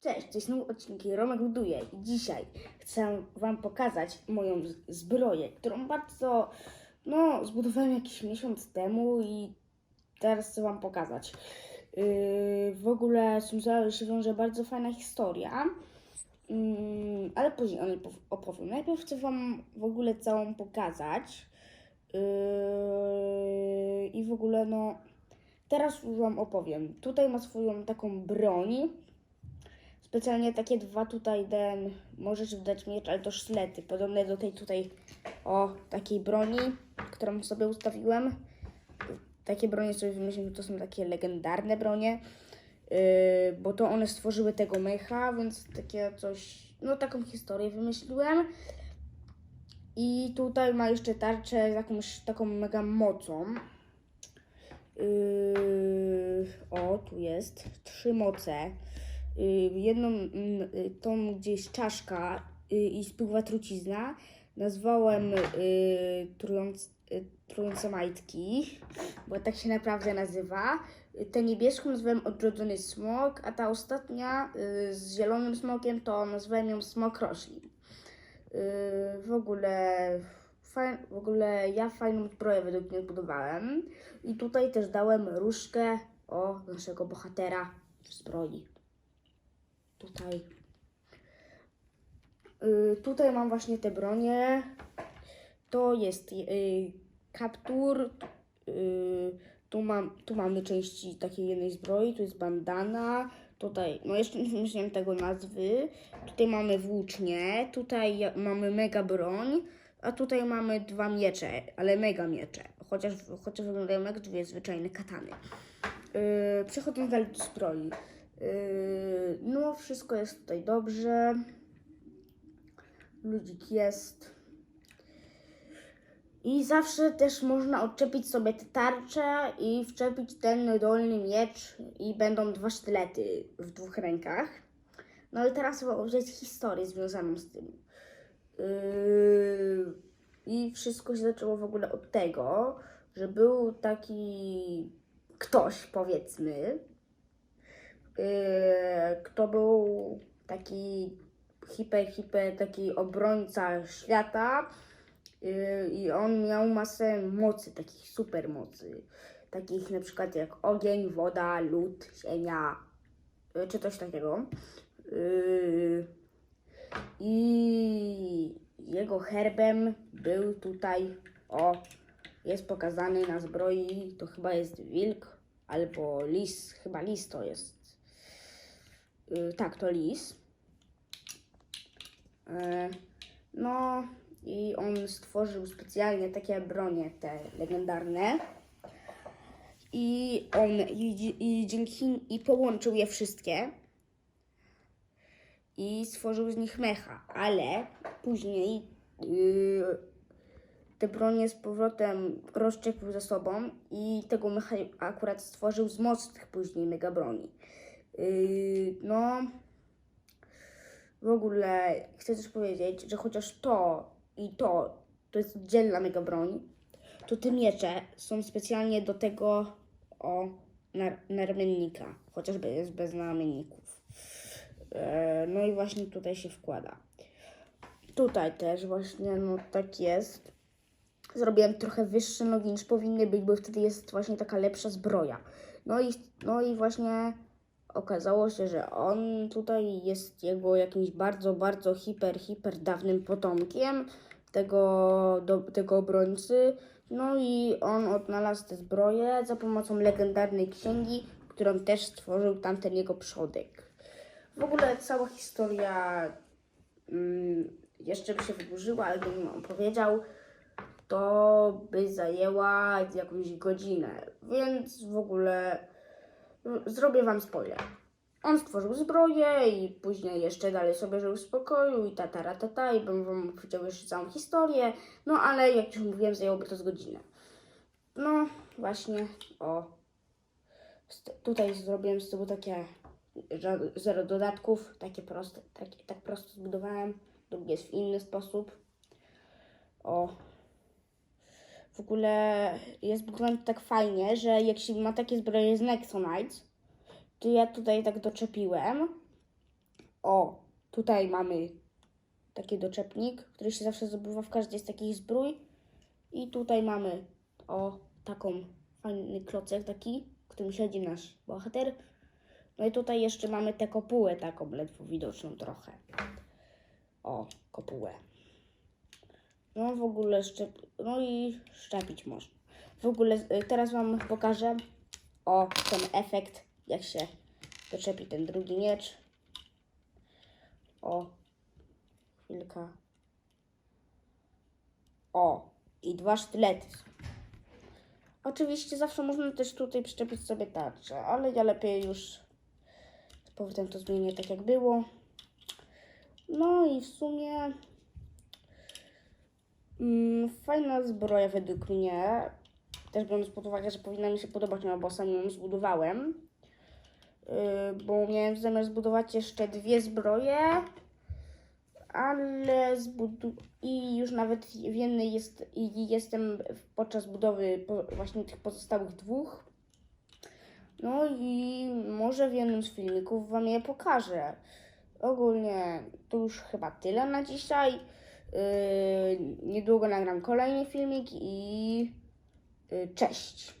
Cześć, to nowy odcinek Romek Buduje i dzisiaj chcę Wam pokazać moją zbroję, którą bardzo, no, zbudowałem jakiś miesiąc temu i teraz chcę Wam pokazać. Yy, w ogóle z tym się wiąże bardzo fajna historia, yy, ale później o niej pow- opowiem. Najpierw chcę Wam w ogóle całą pokazać yy, i w ogóle, no, teraz już Wam opowiem. Tutaj ma swoją taką broń, Specjalnie takie dwa tutaj den, możesz wdać miecz, ale to szlety, podobne do tej tutaj, o, takiej broni, którą sobie ustawiłem. Takie bronie sobie wymyśliłem, to są takie legendarne bronie, yy, bo to one stworzyły tego mecha, więc takie coś, no taką historię wymyśliłem. I tutaj ma jeszcze tarczę z jakąś taką mega mocą. Yy, o, tu jest. Trzy moce. Yy, jedną, mm, y, tą gdzieś czaszka y, i spływa trucizna. Nazwałem yy, trując, y, trujące majtki, bo tak się naprawdę nazywa. Tę niebieską nazwałem odrodzony smok, a ta ostatnia y, z zielonym smokiem to nazwałem ją smok roślin. Yy, w ogóle faj, w ogóle ja fajną zbroję według mnie zbudowałem i tutaj też dałem różkę o naszego bohatera w zbroi. Tutaj. Yy, tutaj mam właśnie te bronie. To jest yy, kaptur. Yy, tu, mam, tu mamy części takiej jednej zbroi. Tu jest bandana. Tutaj, no jeszcze nie wymyśliłem tego nazwy. Tutaj mamy włócznie. Tutaj mamy mega broń. A tutaj mamy dwa miecze, ale mega miecze. Chociaż, chociaż wyglądają jak dwie zwyczajne katany. Yy, przechodząc dalej do zbroi. Yy, no, wszystko jest tutaj dobrze. Ludzik jest. I zawsze też można odczepić sobie te tarcze i wczepić ten dolny miecz i będą dwa sztylety w dwóch rękach. No ale teraz opowiedzieć historię związaną z tym. Yy, I wszystko się zaczęło w ogóle od tego, że był taki ktoś, powiedzmy, yy, kto był taki hiper, hiper, taki obrońca świata yy, i on miał masę mocy, takich super mocy, takich na przykład jak ogień, woda, lód, ziemia, czy coś takiego. Yy, jego herbem był tutaj, o, jest pokazany na zbroi, to chyba jest wilk albo lis, chyba lis to jest. Yy, tak, to lis. E, No i on stworzył specjalnie takie bronie, te legendarne. I on i, i dzięki i połączył je wszystkie i stworzył z nich mecha, ale później yy, te bronie z powrotem rozszczepił ze sobą i tego mecha akurat stworzył z mocnych później mega broni. Yy, no, w ogóle chcę też powiedzieć, że chociaż to i to to jest oddzielna mega broń, to te miecze są specjalnie do tego o nar- naramiennika, chociażby jest bez naramienników. E, no i właśnie tutaj się wkłada. Tutaj też właśnie, no tak jest. Zrobiłem trochę wyższe nogi niż powinny być, bo wtedy jest właśnie taka lepsza zbroja. No i, no i właśnie okazało się, że on tutaj jest jego jakimś bardzo, bardzo hiper, hiper dawnym potomkiem tego, do, tego obrońcy. No i on odnalazł tę zbroję za pomocą legendarnej księgi, którą też stworzył tamten jego przodek. W ogóle cała historia mm, jeszcze by się wydłużyła, ale bym opowiedział, to by zajęła jakąś godzinę. Więc w ogóle mm, zrobię wam spoiler. On stworzył zbroję i później jeszcze dalej sobie żył w spokoju i tatara tata i bym wam powiedział jeszcze całą historię. No ale jak już mówiłem, zajęłoby to z godzinę. No właśnie, o. Tutaj zrobiłem z tyłu takie zero dodatków, takie proste, takie, tak prosto zbudowałem. Drugi jest w inny sposób. O. W ogóle jest zbudowany tak fajnie, że jak się ma takie zbroje z Nexonites, to ja tutaj tak doczepiłem. O, tutaj mamy taki doczepnik, który się zawsze zdobywa w każdej z takich zbrój. I tutaj mamy o taką fajny klocek taki, w którym siedzi nasz bohater. No i tutaj jeszcze mamy tę kopułę taką ledwo widoczną trochę. O, kopułę. No w ogóle szczep... No i szczepić można. W ogóle y, teraz Wam pokażę o ten efekt, jak się doczepi ten drugi miecz. O, chwilka. O, i dwa sztylety. Oczywiście zawsze można też tutaj przyczepić sobie tarczę, ale ja lepiej już z powrotem to zmienię tak jak było. No i w sumie mm, fajna zbroja według mnie. Też biorąc pod uwagę, że powinna mi się podobać, no bo sam ją zbudowałem. Yy, bo miałem zamiar zbudować jeszcze dwie zbroje, ale zbudu- i już nawet w jednej jest, jestem podczas budowy właśnie tych pozostałych dwóch. No i może w jednym z filmików Wam je pokażę. Ogólnie to już chyba tyle na dzisiaj. Yy, niedługo nagram kolejny filmik i yy, cześć.